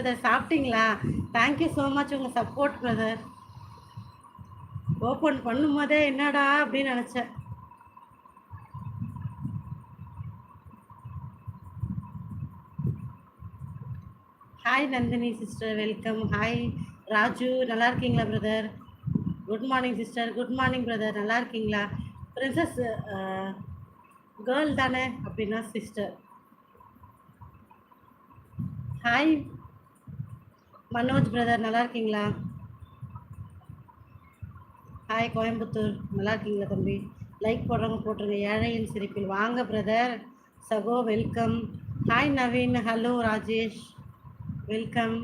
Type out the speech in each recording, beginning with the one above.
Brother சாப்பிட்டீங்களா? Thank you so much உங்கள் support brother open பண்ணும் போதே என்னடா அப்படின்னு நினச்சேன். Hi Nandhini sister welcome hi Raju. நல்லா இருக்கீங்களா brother good morning sister good morning brother நல்லா இருக்கீங்களா? பிரின்சஸ் கேர்ள் uh, தானே அப்படின்னா சிஸ்டர் ஹாய் மனோஜ் பிரதர் நல்லா இருக்கீங்களா? ஹாய் கோயம்புத்தூர். நல்லா இருக்கீங்களா தம்பி? லைக் போடுறவங்க போட்டுருங்க. ஏழையின் சிரிப்பில். வாங்க பிரதர் சகோ welcome hi Naveen. Hello Rajesh. Welcome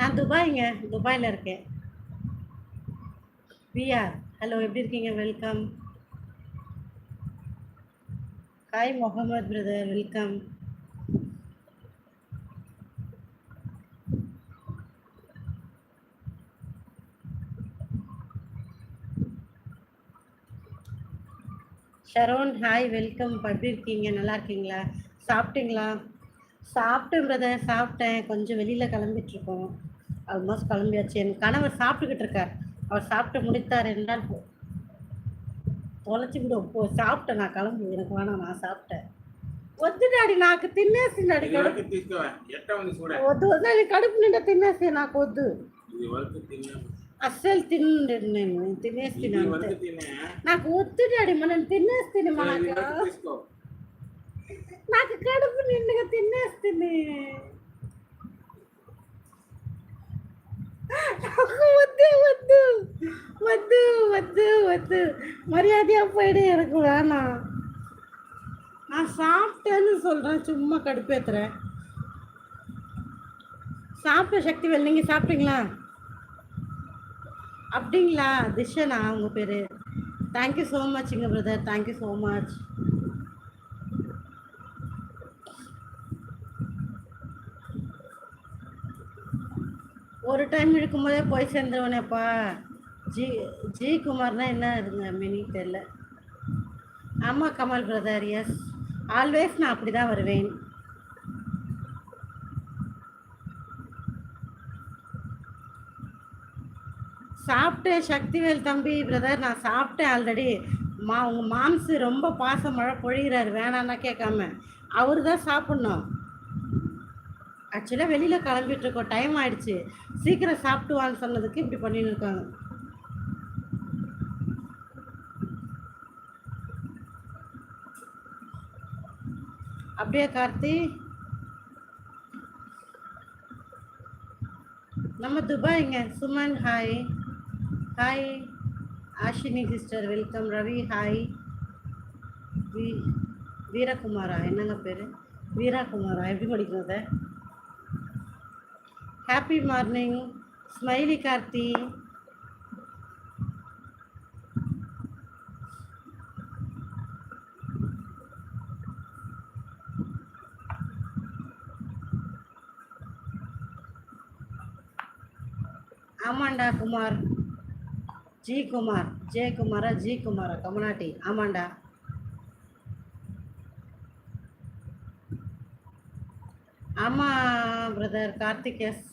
நான் துபாய்ங்க. துபாயில் இருக்கேன். பிஆர் ஹலோ எப்படி இருக்கீங்க? Welcome hi Mohammed brother welcome Sharon hi welcome எப்படி இருக்கீங்க? நல்லா இருக்கீங்களா? சாப்பிட்டீங்களா? சாப்பிட்டேன் பிரதர் சாப்பிட்டேன். கொஞ்சம் வெளியில் கிளம்பிட்டுருக்கோம். ஆல்மோஸ்ட் கிளம்பியாச்சு. என் கணவர் சாப்பிட்டுக்கிட்டு இருக்கார். அவர் சாப்பிட்டு முடித்தார் என்றால் தொலைச்சி விடும் போ சாப்பிட்டேன் நான் கிளம்பு எனக்கு வேணாம் நான் சாப்பிட்டேன் వద్దుడాడి నాకు తినేసిండాడి ఇది కడుపు వరకు తీసుకోవా ఎట్ట ఉంది చూడ వద్దు వద్దు అది కడుపు నిండా తినేసి నాకు వద్దు ఇది వరకు తిన్నా అస్సలు తిండి నేను తినేసి ఇది తిన్నాను వరకు తిన్నా నాకు వద్దు డాడీ మనం తినేస్తుంది ఇది మనకు వరకు తీసుకో నాకు కడుపు నిండుగా తినేస్తుంది నాకు వద్దు వద్దు వద్దు వద్దు వద్దు மரியாதையா போயிடு எனக்கு வேணாம். நான் சாப்பிட்டேன்னு சொல்கிறேன் சும்மா கடுப்பேற்றுறேன் சாப்பிட்ட சக்திவேல் நீங்கள் சாப்பிட்டீங்களா? அப்படிங்களா? திஷனா உங்கள் பேர்? Thank you so மச்ங்க brother thank you so much ஒரு டைம் இருக்கும்போதே போய் சேர்ந்துருவனேப்பா. ஜி ஜி குமார்னா என்ன இருங்க மினி தெரில ஆமாம் கமல் பிரதர் எஸ் ஆல்வேஸ் நான் அப்படி தான் வருவேன். சாப்பிட்டேன் சக்திவேல் தம்பி பிரதர் நான் சாப்பிட்டேன் ஆல்ரெடி மா உங்கள் மாம்சு ரொம்ப பாசம் மழை பொழிகிறாரு வேணான்னா கேட்காம. அவர் தான் சாப்பிட்ணும். ஆக்சுவலாக வெளியில் கிளம்பிட்டு இருக்கோம் டைம் ஆயிடுச்சு. சீக்கிரம் சாப்பிட்டு வான்னு சொன்னதுக்கு இப்படி பண்ணின்னு இருக்காங்க. அப்படியே கார்த்தி. நம்ம துபாய்ங்க Suman hi hi Ashini sister welcome Ravi hi வீ வீரகுமாரா? என்னங்க பேர்? வீரகுமாரா? எப்படி படிக்கிறது? Happy morning smiley Karthi. ஆமாண்டா குமார். ஜி குமார். ஜே குமாரா ஜி குமாரா கமலாட்டி ஆமாண்டா. ஆமாம் பிரதர் கார்த்திகேஸ்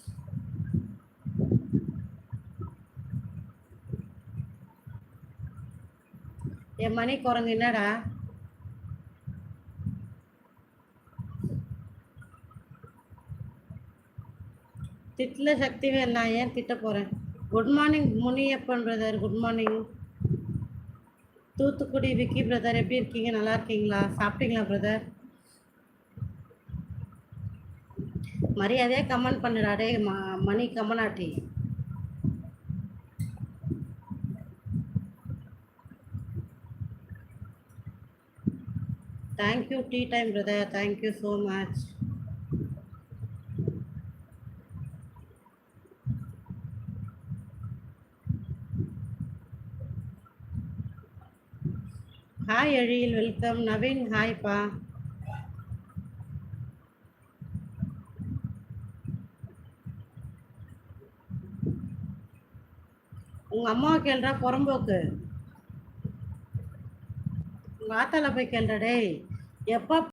என் மணி குரங்கு என்னடா? திட்டில் சக்திவேல் நான் ஏன் திட்ட போகிறேன் good morning Muniyappan brother good morning Thoothukudi Vicky brother எப்படி இருக்கீங்க? நல்லா இருக்கீங்களா? சாப்பிட்டீங்களா பிரதர் மரியாதையாக கமெண்ட் பண்ணுறாடே ம மணி கமனாட்டி thank you tea time brother thank you so much hi அழியில் welcome Naveen ஹாய்ப்பா உங்க அம்மாவை கேள்றா புறம்போக்கு உங்க ஆத்தால போய் கேள்றா டேய். எப்போ